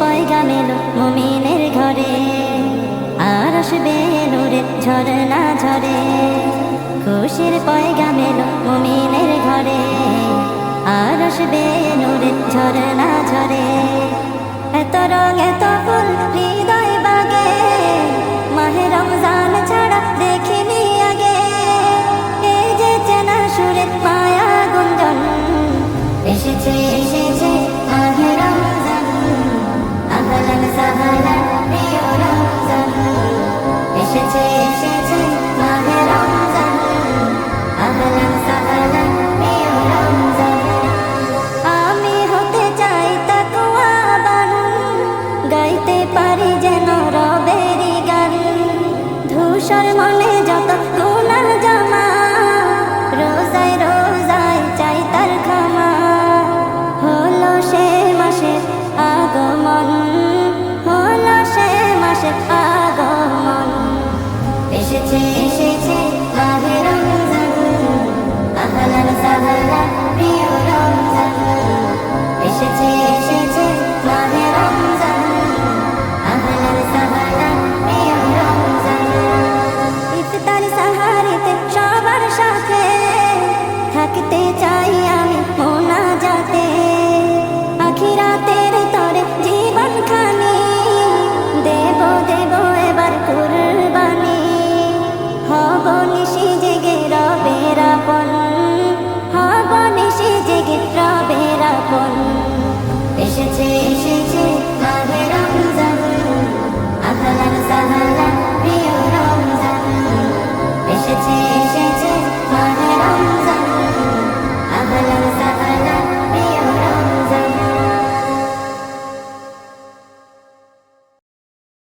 পয়গাম এলো মুমিনের ঘরে। আর আসবে নূরে ঝরনা ঝরে। খুশির পয়গাম এলো মুমিনের ঘরে। আর আসবে নূরে ঝরনা ঝরে। এত রং, এত ফুল হৃদয় বাগে। মাহে রমজান ছাড়া দেখিনি আগে। এই যে চেনা সুরে মায়া গুঞ্জন। এসেছে এসেছে গাইতে পারি যেন রবেরি গান ধূসর মনে যত গুনাহ জমা, রোজায় রোজায় চাই তার ক্ষমা। হলো সে মাসে আগমন, হলো সে মাসে আগমন। এসেছে এসেছে মাহে রমজান, আহলান সাহলান, প্রিয় এসেছে থাকতে চাই